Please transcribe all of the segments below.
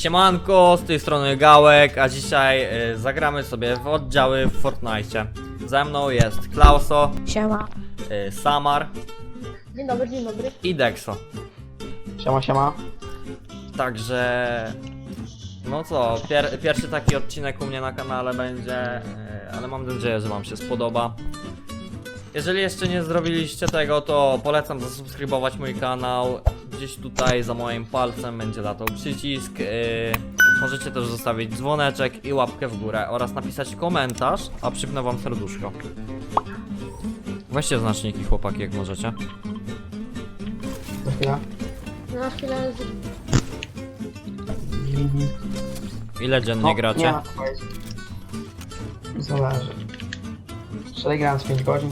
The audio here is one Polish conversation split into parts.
Siemanko, z tej strony Gałek, a dzisiaj y, zagramy sobie w oddziały w Fortnite. Ze mną jest Klauso, Siema. y, Samar Dzień dobry, dzień dobry. i Dexo. Siema, siema. Także... No co, pier pierwszy taki odcinek u mnie na kanale będzie, y, ale mam nadzieję, że wam się spodoba. Jeżeli jeszcze nie zrobiliście tego, to polecam zasubskrybować mój kanał. Gdzieś tutaj za moim palcem będzie latał przycisk. Yy, możecie też zostawić dzwoneczek i łapkę w górę oraz napisać komentarz, a przypnę wam serduszko. Weźcie znaczniki chłopaki jak możecie. Za chwilę. Na chwilę Ile dziennie No, gracie? Nie ma. Zależy. Wczoraj grałem z 5 godzin.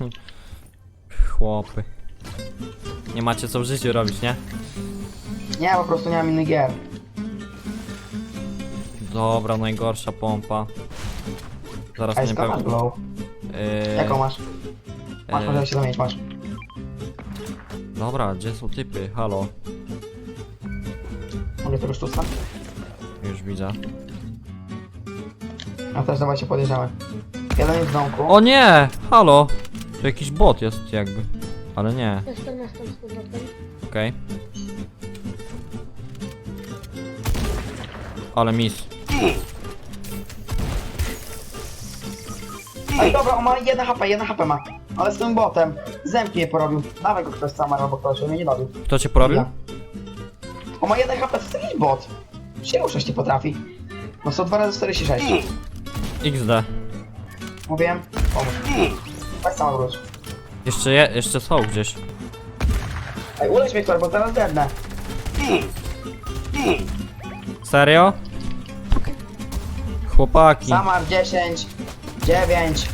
Chłopy. Nie macie co w życiu robić, nie? Nie, po prostu nie mam innych gier. Dobra, najgorsza pompa. Zaraz A nie masz powiem. glow. Yy, Jaką masz? Masz, yy, może się zamienić, masz. Dobra, gdzie są typy? Halo, Mogę tego sztuca? już widzę. A też dawajcie podjeżdżamy. Jeden jest w domku. O nie! Halo! To jakiś bot jest jakby. Ale nie, jestem, jestem z powrotem. okej. Ale mis. Ej, dobra, on ma 1 HP, 1 HP ma. Ale z tym botem. Zemki je porobił. Dawaj go ktoś sam albo ktoś, on mnie nie dobił. Kto cię porobił? Ja. On ma 1 HP, to jest jakiś bot. Się ruszać nie potrafi. No 102 razy 46. XD. Mówiłem? Pomóż. Weź sam wróć. Jeszcze je, jeszcze są gdzieś. Ej, ulecz mnie ktoś, bo teraz dednę. Serio? Chłopaki. Samar 10, 9.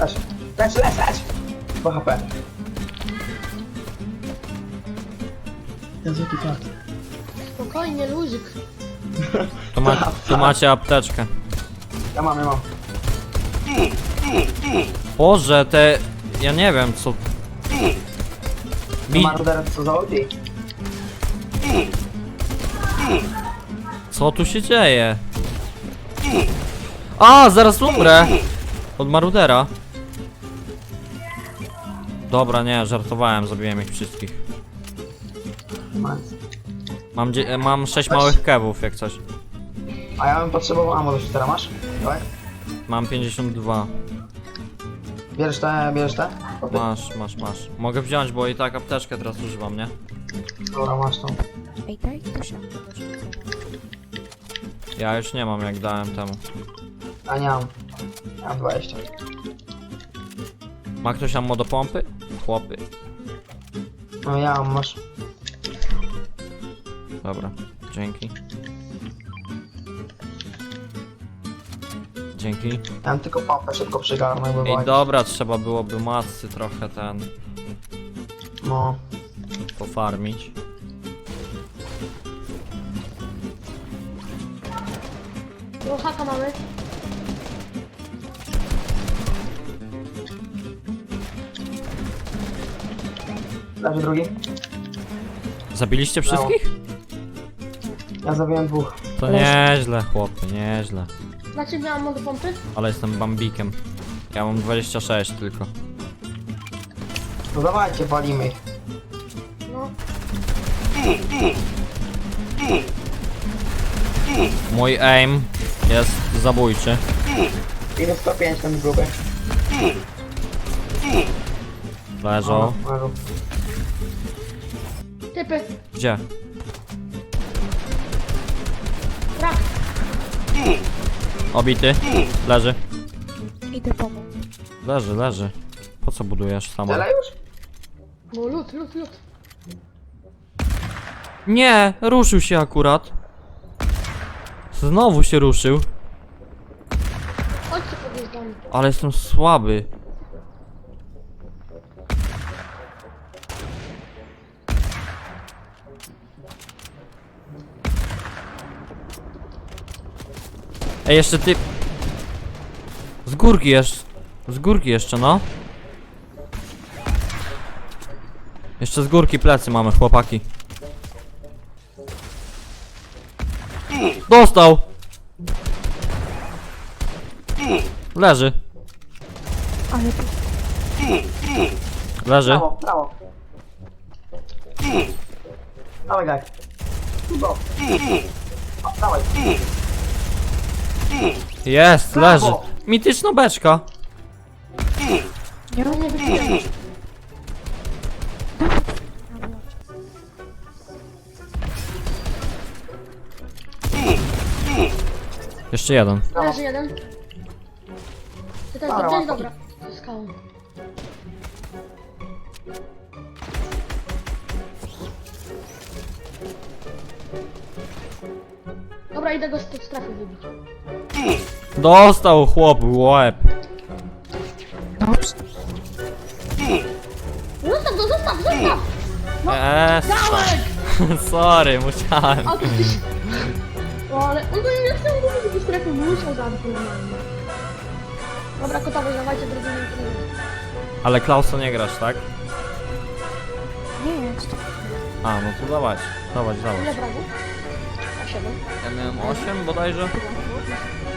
Lecz, lecz, lecz, lecz. 2 HP. Jaki fart. Spokojnie, luzik. Tu, ma, tu macie apteczkę. Ja mam, ja mam. Boże, te... Ja nie wiem co... Maruder, co za? Co tu się dzieje? A, zaraz umrę! Od marudera. Dobra, nie, żartowałem, zabiłem ich wszystkich. Mam, mam 6 małych kewów, jak coś. A ja bym potrzebował ammo do shootera, masz? Dawaj. Mam 52. Bierzesz te, bierzesz te? Kopy. Masz, masz, masz. Mogę wziąć, bo i tak apteczkę teraz używam, nie? Dobra, masz tą. Ej, daj to się. Ja już nie mam, jak dałem temu. A nie mam. Ja mam 20. Ma ktoś ammo do pompy? Chłopy. No ja mam, masz. Dobra, dzięki. Dzięki. Ja mam tylko pompę, szybko przygarnę, bo Ej, dobra, trzeba byłoby masy trochę ten No. pofarmić. No haka mamy. Leży drugi. Zabiliście wszystkich? Ja zabiłem dwóch. To nieźle, chłopy, nieźle. Na ciebie mam do pompy? Ale jestem bambikiem. Ja mam 26 tylko. No dawajcie, walimy. No. Mój aim jest zabójczy. Minus 105 ten gruby. Leżą. Leżą. Typy. Gdzie? Rak. Obity. Leży. Idę pomóc. Leży, leży. Po co budujesz samo? Tyle już? No lód, lód, lód. Nie, ruszył się akurat. Znowu się ruszył. Chodźcie podjeżdżamy. Ale jestem słaby. Ej, jeszcze ty... Z górki jeszcze... Z górki jeszcze, no. Jeszcze z górki plecy mamy, chłopaki. Dostał! Leży. Ale tu Leży. Brawo, brawo. Dawaj, gaj. O, Dawaj. Jest, leży. Mityczna beczka. nie nie wypiłem. Jeszcze jeden. Leży jeden. Ty też Dobra, łatwo. dobra. Zyskałem. Dobra, idę go z tej strefy wybić. Dostał chłop w łeb. dobrze. Zostaw go, zostaw, zostaw! Eee, Dałek! sorry, musiałem. A ty tyś... O, ale on go nie chciał go wybić z strefy, musiał zabić normalnie. Dobra, kotowy, dawajcie drugi. Ale Klauso nie grasz, tak? Nie jest. A, no to dawać. Dawać, Ile dawać. brawu? A siedem. Ja miałem 8 bodajże.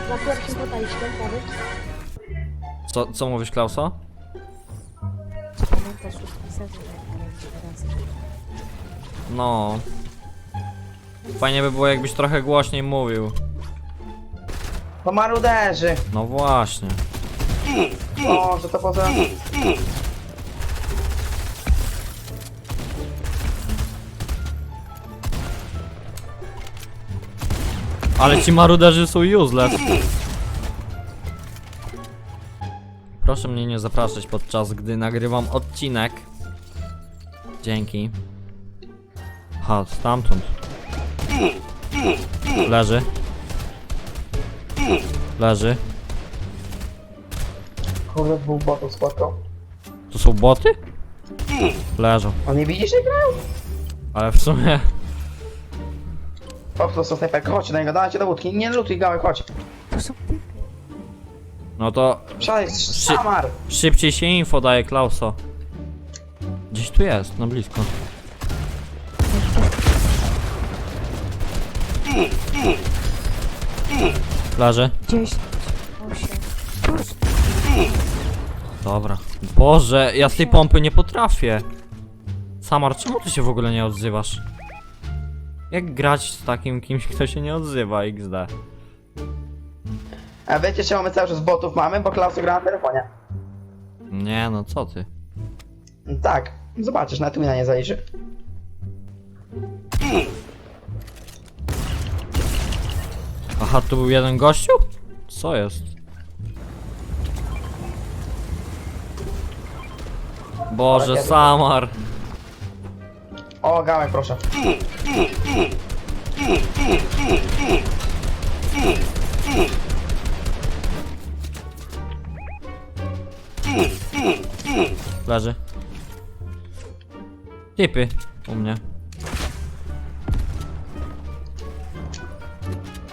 Za pierwszym podejściem, powiedz. Co, co mówisz, Klauso? Pamiętasz sezon, razem. No. Fajnie by było, jakbyś trochę głośniej mówił. To maruderzy. No właśnie. O, że to poza... Ale ci maruderzy są useless. Proszę mnie nie zapraszać podczas gdy nagrywam odcinek. Dzięki. Ha, stamtąd. Leży. Leży. Kurde, dwóch botów spotkał. To są boty? Leżą. On nie widzisz, jak grają? Ale w sumie... Po prostu snajper, chodź do niego, dajcie do łódki. Nie lutuj gałek, chodź. No to Szalej, szamar. szybciej się info daje Klauso. Gdzieś tu jest, na blisko. Leży. 10, 8, plus. Dobra. Boże, ja z tej pompy nie potrafię. Samar, czemu ty się w ogóle nie odzywasz? Jak grać z takim kimś, kto się nie odzywa, XD? A wiecie czemu my cały czas botów mamy? Bo Klausu gra na telefonie. Nie, no co ty? Tak, zobaczysz, na tu na nie zaliczy. Aha, tu był jeden gościu? Co jest? Boże, Samar. O, gałek, proszę. Leży. Typy u mnie.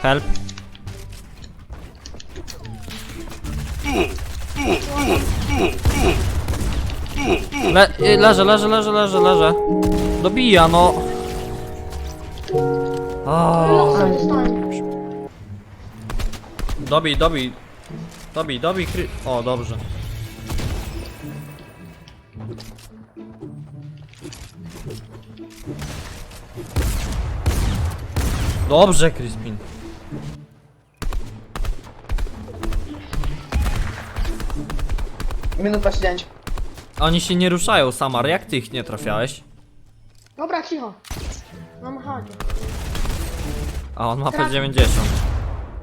Help. Le y, leżę, leżę, leżę, leżę, leżę. Dobija, no. O, dobij, dobij. Dobij, dobij, kry... O, dobrze. Dobrze, Crispin. Minuta 9. Oni się nie ruszają, Samar. Jak ty ich nie trafiałeś? Dobra, cicho. Mam hadzie. A on ma Traf- P90.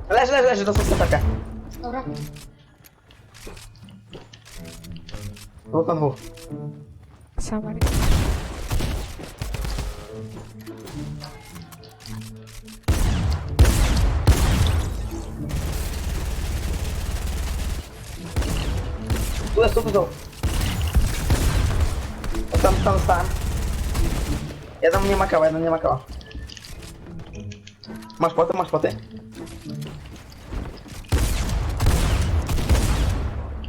Leży, leży, leży, dostał snajperkę. Dobra. Dwóch na dwóch. Samar. Tu jest, tu, tu, tu. O, tam, tam stałem. Jeden nie ma kała, jeden nie ma kała. Masz poty, masz poty.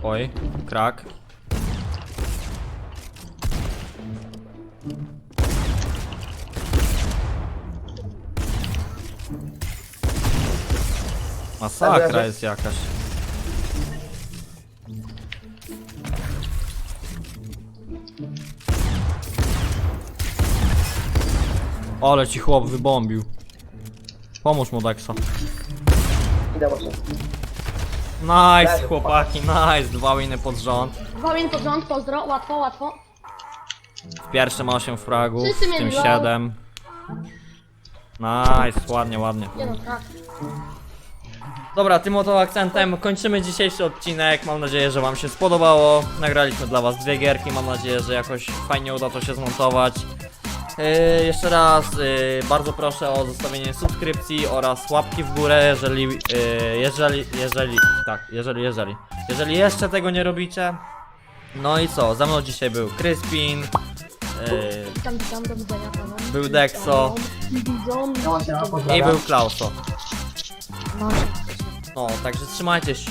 Oj, krak. Masakra jest jakaś. Ale ci chłop wybombił. Pomóż mu Dexa. Idę właśnie. Nice chłopaki, nice. Dwa winy pod rząd. Dwa min pod rząd, pozdro, łatwo, łatwo. W pierwszym 8 fragów, Wszyscy w tym mieli 7. Nice, ładnie, ładnie. Nie no, tak. Dobra, tym oto akcentem kończymy dzisiejszy odcinek. Mam nadzieję, że Wam się spodobało. Nagraliśmy dla Was dwie gierki. Mam nadzieję, że jakoś fajnie uda to się zmontować. Yy, jeszcze raz yy, bardzo proszę o zostawienie subskrypcji oraz łapki w górę, jeżeli, yy, jeżeli, jeżeli, tak, jeżeli, jeżeli, jeżeli jeszcze tego nie robicie. No i co, za mną dzisiaj był Kryspin, yy, Witam, witam, do widzenia panom. Był Dexo. Widzą. No i pozdrawiam. był Klauso. No, No, także trzymajcie się.